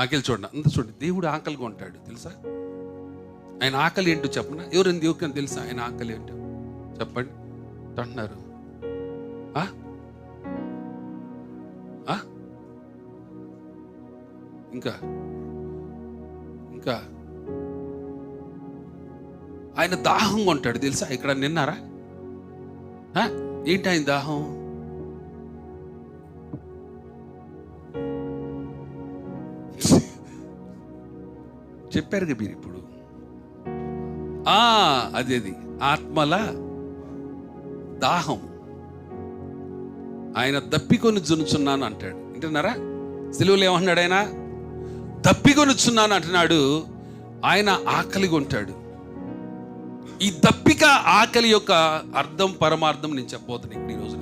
నాకెళ్ళి చూడండి. అంత చూడండి. దేవుడు ఆకలిగా ఉంటాడు. తెలుసా? ఆయన ఆకలి ఏంటో చెప్పనా? ఎవరైనా దేవుడికి తెలుసా? ఆయన ఆకలి ఏంటో? చెప్పండి. అంటున్నారు. ఆ? ఆ? ఇంకా? ఇంకా? ఆయన దాహంగా ఉంటాడు. తెలుసా? ఇక్కడ నిన్నారా? ఆ? ఏంటి ఆయన దాహం? చెప్పారుగా మీరు ఇప్పుడు. ఆ అది ఆత్మల దాహం. ఆయన దప్పికొని జునుచున్నాను అంటాడు. వింటున్నారా? సెలువులు ఏమన్నాడు ఆయన? దప్పికొనుచున్నాను అంటున్నాడు. ఆయన ఆకలిగా ఉంటాడు ఈ దప్పిక ఆకలి యొక్క అర్థం పరమార్థం నేను చెప్పబోతున్నాను ఇప్పుడు ఈ రోజున.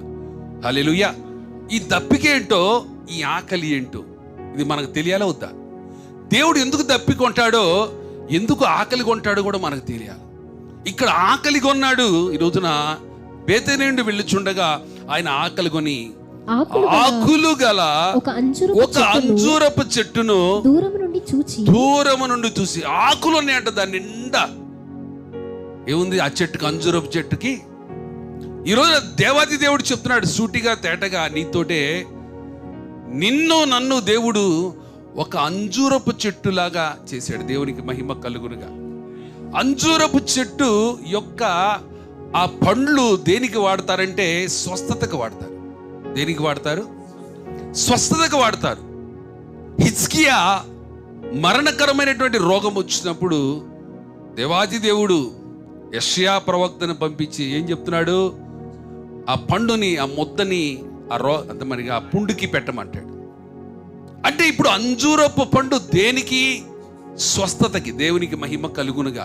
హల్లెలూయా. ఈ దప్పిక ఏంటో ఈ ఆకలి ఏంటో ఇది మనకు తెలియాలా వద్దా? దేవుడు ఎందుకు దప్పికొంటాడో ఎందుకు ఆకలి కొంటాడో కూడా మనకు తెలియాలి. ఇక్కడ ఆకలి కొన్నాడు ఈ రోజున బేతనేండి వెళ్ళుచుండగా ఆయన ఆకలి కొని ఆకులు గల ఒక అంజురు ఒక అంజూరపు చెట్టును దూరం నుండి చూచి దూరము నుండి చూసి ఆకులు ఉన్నాయంట దాని నిండా. ఏముంది ఆ చెట్టుకి అంజూరపు చెట్టుకి? ఈరోజు దేవాది దేవుడు చెప్తున్నాడు సూటిగా తేటగా నీతోటే నిన్ను నన్ను దేవుడు ఒక అంజూరపు చెట్టులాగా చేశాడు దేవునికి మహిమ కలుగునుగా. అంజూరపు చెట్టు యొక్క ఆ పండ్లు దేనికి వాడతారంటే స్వస్థతకు వాడతారు. దేనికి వాడతారు? స్వస్థతకు వాడతారు. హిజ్కియా మరణకరమైనటువంటి రోగం వచ్చినప్పుడు దేవాది దేవుడు యష్యా ప్రవక్తను పంపించి ఏం చెప్తున్నాడు? ఆ పండుని ఆ ముద్దని ఆ రో అంత మరి ఆ పుండుకి పెట్టమంటాడు. అంటే ఇప్పుడు అంజూరపు పండు దేనికి? స్వస్థతకి దేవునికి మహిమ కలుగునుగా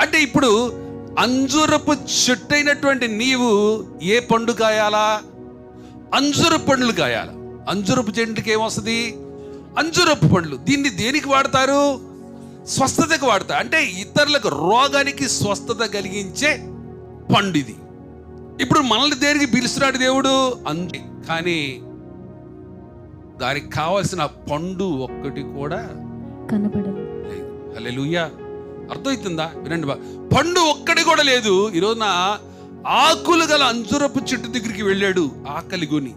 అంటే ఇప్పుడు అంజూరపు చెట్టు అయినటువంటి నీవు ఏ పండు కాయాలా? అంజూరపు పండ్లు కాయాల? అంజూరపు చెట్టుకి ఏమొస్తుంది? అంజూరపు పండ్లు. దీన్ని దేనికి వాడతారు? స్వస్థతకు వాడతారు. అంటే ఇతరులకు రోగానికి స్వస్థత కలిగించే పండు ఇది ఇప్పుడు మనల్ని దేనికి పిలుస్తున్నాడు దేవుడు? అంతే. కానీ దానికి కావాల్సిన పండు ఒక్కటి కూడా కనబడదు. లేదు. అర్థమవుతుందా వినండి బా. పండు ఒక్కటి కూడా లేదు. ఈరోజున ఆకులు గల అంజురపు చెట్టు దగ్గరికి వెళ్ళాడు ఆకలి కొని.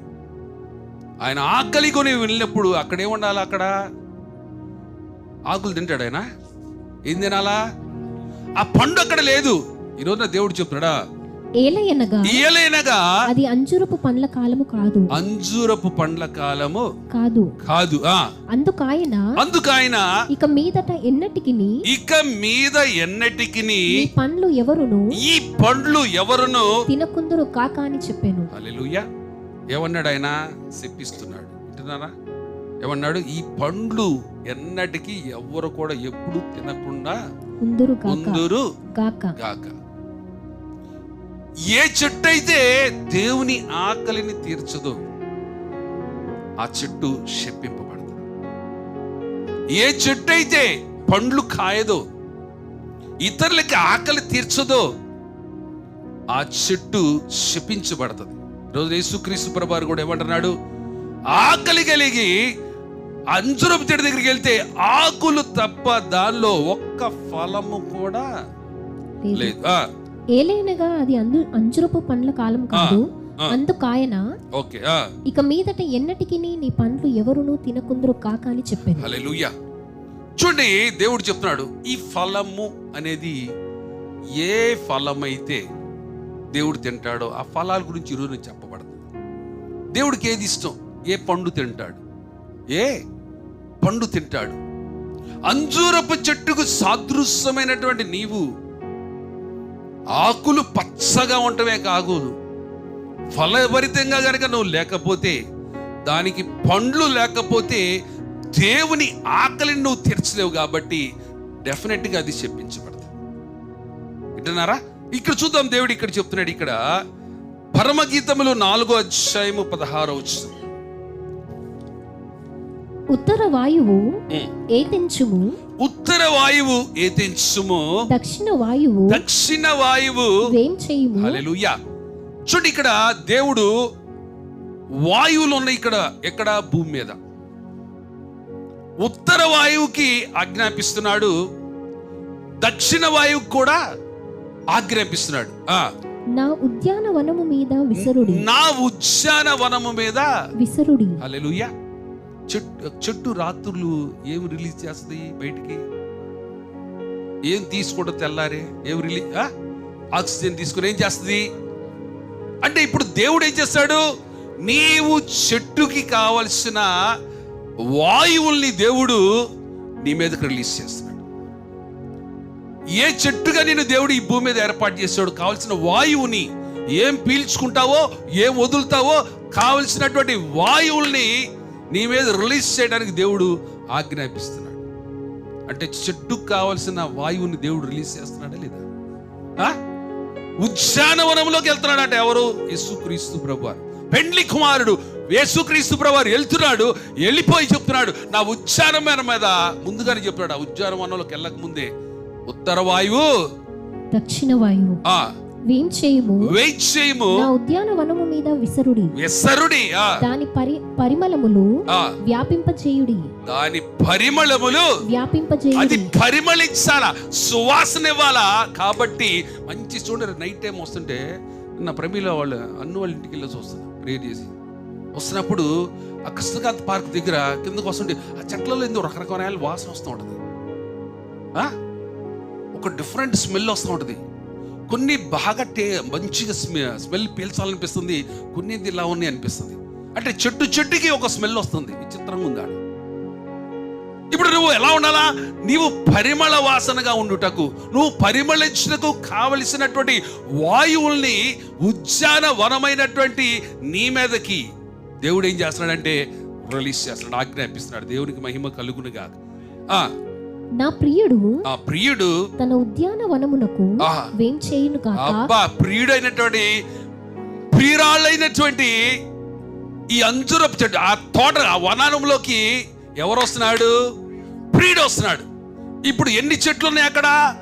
ఆయన ఆకలి కొని వెళ్ళినప్పుడు అక్కడ ఏముండాలి అక్కడ? ఆకులు తింటాడు ఆయన. ఏం తినాలా? ఆ పండు అక్కడ లేదు. ఈరోజున దేవుడు చెప్తున్నాడా ఏలయనగా ఏలైనగా అది అంజురపు పండ్ల కాలము కాదు. అంజూరపు పండ్ల కాలము కాదు. కాదు ఆ. అందుకాయన అందుకు ఆయన ఇక మీదట ఎన్నటికి ఇక మీద ఎన్నటికి ఈ పండ్లు ఎవరును? ఈ పండ్లు ఎవరును? తినకుందురు కాక అని చెప్పాను. హల్లెలూయా. ఏమన్నాడు ఆయన చెప్పిస్తున్నాడు వింటున్నారా? ఏమన్నాడు? ఈ పండ్లు ఎన్నటికి ఎవరు కూడా ఎప్పుడు తినకుండా ఉందురు కాక. గాక. ఏ చెట్టు అయితే దేవుని ఆకలిని తీర్చదో ఆ చెట్టు శప్పింపబడదు ఏ చెట్టు అయితే పండ్లు కాయదో ఇతరులకి ఆకలి తీర్చదో ఆ చెట్టు శపించబడుతుంది ఈరోజు యేసుక్రీస్తు ప్రభారు కూడా ఏమంటున్నాడు? ఆకలి కలిగి అంజురపు చెట్టు దగ్గరికి వెళ్తే ఆకులు తప్ప దానిలో ఒక్క ఫలము కూడా లేదు. ఏలైనగా అది అందు అంజురపు పండ్ల కాలం కాదు. అందుకాయన ఓకే ఇక మీదట ఎన్నటికి నీ పండ్లు ఎవరును తినకుందురు కాక అని చెప్పాను. హల్లెలూయా. చూడండి దేవుడు చెప్తున్నాడు ఈ ఫలము అనేది ఏ ఫలమైతే దేవుడు తింటాడో ఆ ఫలాల గురించి ఈరోజు నేను చెప్పబడుతుంది దేవుడికి ఏది ఇష్టం? ఏ పండు తింటాడు? ఏ పండు తింటాడు? అంజూరపు చెట్టుకు సాదృశ్యమైనటువంటి నీవు ఆకులు పచ్చగా ఉండటమే కాదు ఫలభరితంగా గనక నువ్వు లేకపోతే దానికి పండ్లు లేకపోతే దేవుని ఆకలిని నువ్వు తీర్చలేవు కాబట్టి డెఫినెట్గా అది చెప్పించబడుతుంది వింటున్నారా? ఇక్కడ చూద్దాం దేవుడు ఇక్కడ చెప్తున్నాడు ఇక్కడ. పరమగీతములు నాలుగో అధ్యాయము పదహారో వచ్చిన ఉత్తర వాయువు ఏతెంచుము ఉత్తర వాయువు ఏతించుము. దక్షిణ వాయువు దక్షిణ వాయువు. వేం చేయుము? హల్లెలూయా. చూడండి ఇక్కడ దేవుడు వాయువులు ఉన్నాయి ఇక్కడ ఎక్కడ? భూమి మీద. ఉత్తర వాయువుకి ఆజ్ఞాపిస్తున్నాడు. దక్షిణ వాయువుకి కూడా ఆజ్ఞాపిస్తున్నాడు. ఆ, నా ఉద్యానవనము మీద విసరుడి. నా ఉద్యానవనము మీద విసరుడి. హల్లెలూయా. చెట్టు చెట్టు రాత్రులు ఏం రిలీజ్ చేస్తుంది బయటికి? ఏం తీసుకోవడం తెల్లారే? ఏం రిలీ ఆక్సిజన్ తీసుకుని ఏం చేస్తుంది? అంటే ఇప్పుడు దేవుడు ఏం చేస్తాడు? నీవు చెట్టుకి కావలసిన వాయువుల్ని దేవుడు నీ మీదకి రిలీజ్ చేస్తున్నాడు. ఏ చెట్టుగా నేను దేవుడు ఈ భూమి మీద ఏర్పాటు చేశాడు? కావలసిన వాయువుని ఏం పీల్చుకుంటావో ఏం వదులుతావో కావలసినటువంటి వాయువుల్ని నీ మీద రిలీజ్ చేయడానికి దేవుడు ఆజ్ఞాపిస్తున్నాడు. అంటే చెట్టుకు కావలసిన వాయువుని దేవుడు రిలీజ్ చేస్తున్నాడా లేదా? ఆ? ఉద్యానవనంలోకి వెళ్తున్నాడు అంటే ఎవరు? యేసుక్రీస్తు ప్రభువారు. పెండ్లి కుమారుడు యేసుక్రీస్తు ప్రభువారు వెళ్తున్నాడు వెళ్ళిపోయి చెప్తున్నాడు నా ఉద్యానవనం మీద ముందుగానే చెప్తున్నాడు ఆ ఉద్యానవనంలోకి వెళ్ళక ముందే ఉత్తర వాయువు దక్షిణ వాయువు. ఆ వేం చేయము? వెయిట్ చేయము? నా ఉద్యానవనము మీద విసరుడి. వెసరుడి ఆ. దాని పరి పరిమళములు ఆ, వ్యాపింపచేయుడి. దాని పరిమళములు అది వ్యాపింపచేయుడి పరిమళించాలా? సువాసన ఇవ్వాలా కాబట్టి మంచి చూడండి నైట్ టైం వస్తుంటే నా ప్రమీల వాళ్ళు అన్ను వాళ్ళ ఇంటికి వెళ్ళి వస్తున్నా ప్రేయర్ చేసి. వస్తున్నప్పుడు ఆ కృష్ణకాంత్ పార్క్ దగ్గర కిందకు వస్తుంటే ఆ చెట్లలో ఎందుకు రకరకాల వాసన వస్తూ ఉంటుంది. ఆ? ఒక డిఫరెంట్ స్మెల్ వస్తూ ఉంటుంది. కొన్ని బాగా టే మంచిగా స్మె స్మెల్ పీల్చాలనిపిస్తుంది కొన్ని ఇలా ఉన్నాయి అనిపిస్తుంది. అంటే చెట్టు చెట్టుకి ఒక స్మెల్ వస్తుంది విచిత్రంగా ఉంది ఆడ. ఇప్పుడు నువ్వు ఎలా ఉండాలా? నీవు పరిమళ వాసనగా ఉండుటకు నువ్వు పరిమళించుటకు కావలసినటువంటి వాయువుల్ని ఉద్యాన వనమైనటువంటి నీ మీదకి. దేవుడు ఏం చేస్తున్నాడంటే రిలీజ్ చేస్తున్నాడు ఆజ్ఞాపిస్తున్నాడు. దేవునికి మహిమ కలుగునుగా ఆ నా ప్రియుడు ఆ ప్రియుడు తన ఉద్యానవనమునకు. వేం చేయును కాక అబ్బా ప్రియుడైనటువంటి ప్రియురాళ్ళైనటువంటి ఈ అంజురపు చెట్టు ఆ తోట ఆ వనానంలోకి ఎవరు వస్తున్నాడు ప్రియుడు వస్తున్నాడు ఇప్పుడు ఎన్ని చెట్లు ఉన్నాయి అక్కడ?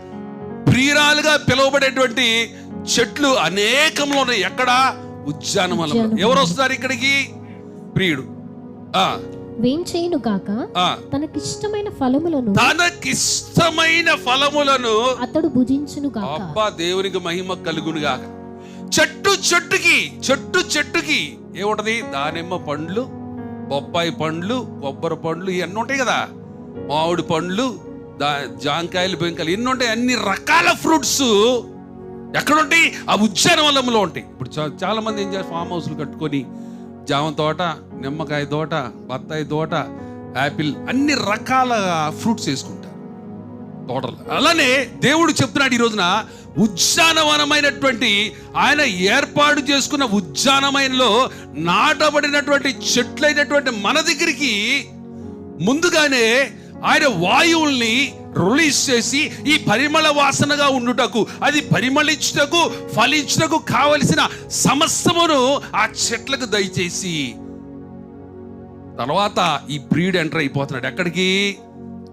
ప్రియురాలుగా పిలువబడేటువంటి చెట్లు అనేకంలో ఉన్నాయి. ఎక్కడ? ఉద్యానవనం. ఎవరు వస్తున్నారు ఇక్కడికి? ప్రియుడు. ఆ వేం చేయును కాక ఆ. తనకిష్టమైన ఫలములను తనకిష్టమైన ఫలములను అతడు భుజించును కాక. అబ్బా దేవునికి మహిమ కలుగునుగా చెట్టు చెట్టుకి చెట్టు చెట్టుకి ఏముంటది? దానిమ్మ పండ్లు బొప్పాయి పండ్లు కొబ్బరి పండ్లు ఇవన్నీ ఉంటాయి కదా. మామిడి పండ్లు దా జాంకాయలు బెంకాయలు ఎన్ని ఉంటాయి. అన్ని రకాల ఫ్రూట్స్ ఎక్కడ ఉంటాయి ఆ ఉద్యానవనంలో ఉంటాయి. ఇప్పుడు చాలా మంది ఏం చేస్తారు? ఫామ్ హౌస్లు కట్టుకొని జామ తోట నిమ్మకాయ తోట బత్తాయి తోట యాపిల్ అన్ని రకాల ఫ్రూట్స్ వేసుకుంటారు. తోటలు. అలానే దేవుడు చెప్తున్నాడు ఈ రోజున ఉద్యానవనమైనటువంటి ఆయన ఏర్పాటు చేసుకున్న ఉద్యానవనంలో నాటబడినటువంటి చెట్లైనటువంటి మన దగ్గరికి ముందుగానే ఆయన వాయువుల్ని రిలీజ్ చేసి ఈ పరిమళ వాసనగా ఉండుటకు అది పరిమళించుటకు ఫలించుటకు కావలసిన సమస్తమును ఆ చెట్లకు దయచేసి. తర్వాత ఈ ప్రియుడు ఎంటర్ అయిపోతున్నాడు. ఎక్కడికి?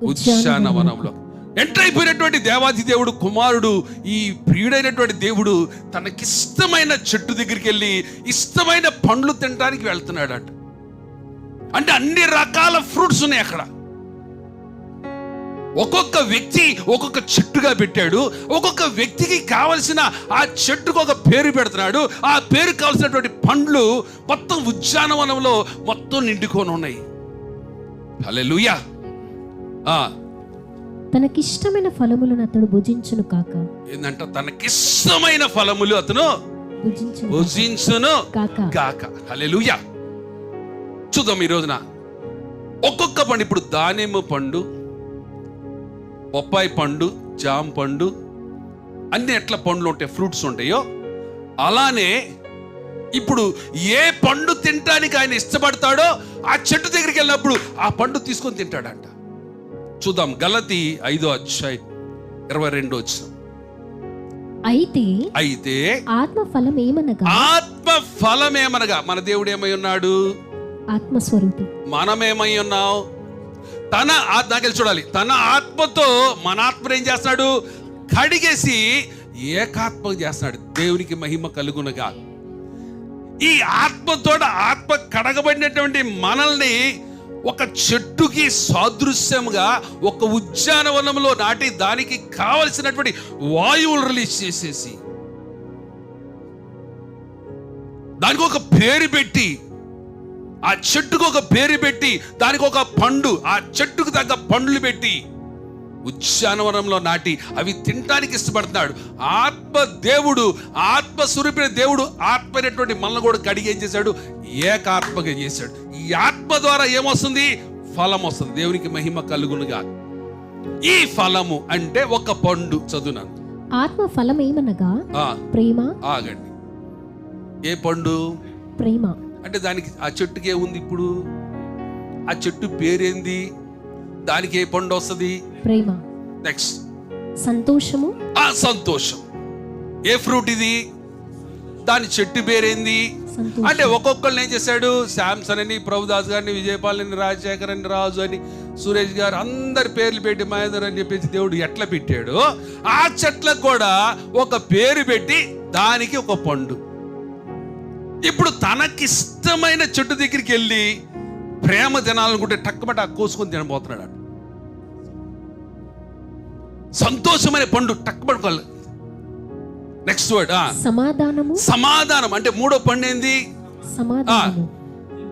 ఉద్యానవనంలో. ఎంటర్ అయిపోయినటువంటి దేవాది దేవుడు కుమారుడు ఈ ప్రియుడైనటువంటి దేవుడు తనకిష్టమైన చెట్టు దగ్గరికి వెళ్ళి ఇష్టమైన పండ్లు తినడానికి వెళ్తున్నాడు అంట అంటే అన్ని రకాల ఫ్రూట్స్ ఉన్నాయి అక్కడ. ఒక్కొక్క వ్యక్తి ఒక్కొక్క చెట్టుగా పెట్టాడు. ఒక్కొక్క వ్యక్తికి కావలసిన ఆ చెట్టుకు ఒక పేరు పెడుతున్నాడు. ఆ పేరు కావలసినటువంటి పండ్లు మొత్తం ఉద్యానవనంలో మొత్తం నిండుకొని ఉన్నాయి. హల్లెలూయా. ఆ. తనకిష్టమైన ఫలములను అతడు భుజించును కాక. ఏంటంట తనకిష్టమైన ఫలములు అతను భుజించును కాక. గాక హల్లెలూయా. చూద్దాం ఈ రోజున. ఒక్కొక్క పండు ఇప్పుడు దానిమ్మ పండు బొప్పాయి పండు జామ పండు అన్ని ఎట్లా పండ్లు ఉంటాయి ఫ్రూట్స్ ఉంటాయో అలానే ఇప్పుడు ఏ పండు తినటానికి ఆయన ఇష్టపడతాడో ఆ చెట్టు దగ్గరికి వెళ్ళినప్పుడు ఆ పండు తీసుకొని తింటాడంట. చూద్దాం గలతి ఐదో అధ్యాయం ఇరవై రెండు వచ్చిన అయితే అయితే ఆత్మ ఫలం ఏమనగా? ఆత్మ ఫలమేమనగా మన దేవుడు ఏమై ఉన్నాడు? ఆత్మస్వరూపి. మనమేమై ఉన్నాం? తన ఆత్మ చూడాలి. తన ఆత్మతో మన ఆత్మను ఏం చేస్తున్నాడు? కడిగేసి ఏకాత్మ చేస్తున్నాడు. దేవునికి మహిమ కలుగునగా ఈ ఆత్మతో ఆత్మ కడగబడినటువంటి మనల్ని ఒక చెట్టుకి సాదృశ్యంగా ఒక ఉద్యానవనంలో నాటి దానికి కావలసినటువంటి వాయువులు రిలీజ్ చేసేసి దానికి ఒక పేరు పెట్టి ఆ చెట్టుకు ఒక పేరు పెట్టి దానికి ఒక పండు ఆ చెట్టుకు తగ్గ పండ్లు పెట్టి ఉద్యానవనంలో నాటి అవి తినడానికి ఇష్టపడుతున్నాడు. ఆత్మ దేవుడు ఆత్మ స్వరూపిన దేవుడు ఆత్మ అయినటువంటి మనల్ని కూడా కడిగి ఏం చేశాడు? ఏకాత్మగా చేశాడు. ఈ ఆత్మ ద్వారా ఏమొస్తుంది? ఫలం వస్తుంది. దేవునికి మహిమ కలుగునుగా ఈ ఫలము అంటే ఒక పండు చదువునాను ఆత్మ ఫలమేమనగా ఆ, ప్రేమ? ఆగండి. ఏ పండు? ప్రేమ. అంటే దానికి ఆ చెట్టుకి ఏముంది ఇప్పుడు. ఆ చెట్టు పేరేంది? దానికి ఏ పండు వస్తుంది. ప్రేమ. నెక్స్ట్ సంతోషము. ఆ సంతోషం. ఏ ఫ్రూట్ ఇది? దాని చెట్టు పేరేంది? అంటే ఒక్కొక్కరిని ఏం చేశాడు? శాంసన్ అని ప్రభుదాస్ గారిని విజయపాల్ అని రాజశేఖర్ అని రాజు అని సురేష్ గారు అందరి పేర్లు పెట్టి మహేందర్ అని చెప్పేసి దేవుడు ఎట్లా పెట్టాడు ఆ చెట్లకు కూడా ఒక పేరు పెట్టి దానికి ఒక పండు. ఇప్పుడు తనకిష్టమైన చెట్టు దగ్గరికి వెళ్ళి ప్రేమ తినాలనుకుంటే టక్కమట కోసుకొని తినబోతున్నాడు. సంతోషమైన పండు టక్కబడుకోవాలి నెక్స్ట్ వర్డ్ సమాధానము. సమాధానం. అంటే మూడో పండు ఏంది? సమాధానము.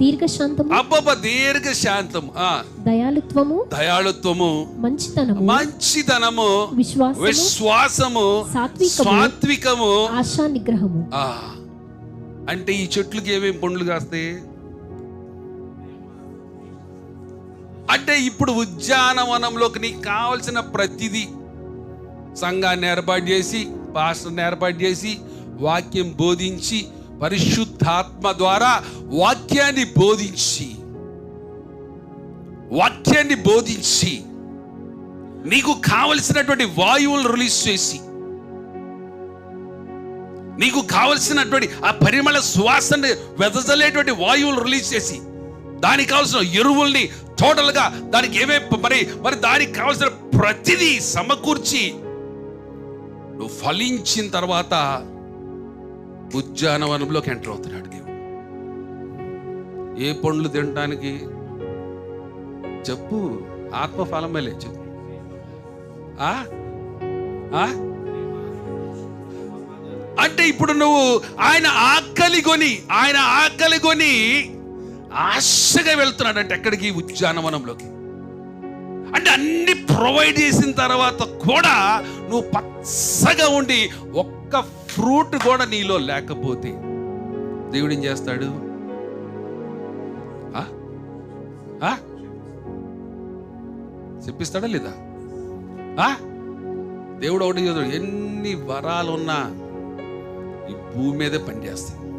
దీర్ఘశాంతము. అబ్బబ్బ దీర్ఘ శాంతం ఆ. దయాలుత్వము దయాళుత్వము. మంచితనము. మంచితనము. విశ్వాసము. విశ్వాసము. సాత్వికము. సాత్వికము. ఆశా నిగ్రహము ఆ. అంటే ఈ చెట్లకి ఏమేమి పండ్లు కాస్తాయి అంటే ఇప్పుడు ఉద్యానవనంలోకి నీకు కావలసిన ప్రతిదీ సంఘాన్ని ఏర్పాటు చేసి పాస్టర్ని ఏర్పాటు చేసి వాక్యం బోధించి పరిశుద్ధాత్మ ద్వారా వాక్యాన్ని బోధించి వాక్యాన్ని బోధించి నీకు కావలసినటువంటి వాయువులు రిలీజ్ చేసి నీకు కావలసినటువంటి ఆ పరిమళ సువాసన వెదజల్లేటువంటి వాయువులు రిలీజ్ చేసి దానికి కావలసిన ఎరువుల్ని టోటల్గా దానికి ఏమే మరి మరి దానికి కావలసిన ప్రతిదీ సమకూర్చి నువ్వు ఫలించిన తర్వాత ఉద్యానవనంలోకి ఎంటర్ అవుతున్నాడు దేవుడు ఏ పండ్లు తినడానికి చెప్పు ఆత్మఫలమేలే చెప్పు ఆ? ఆ? అంటే ఇప్పుడు నువ్వు ఆయన ఆకలి కొని ఆయన ఆకలి కొని ఆశగా వెళ్తున్నాడు అంటే ఎక్కడికి ఉద్యానవనంలోకి అంటే అన్ని ప్రొవైడ్ చేసిన తర్వాత కూడా నువ్వు పచ్చగా ఉండి ఒక్క ఫ్రూట్ కూడా నీలో లేకపోతే దేవుడు ఏం చేస్తాడు ఆ? ఆ? చెప్పిస్తాడా లేదా ఆ? దేవుడు ఒకటి ఎన్ని వరాలున్నా ఈ భూమి మీదే పనిచేస్తాయి.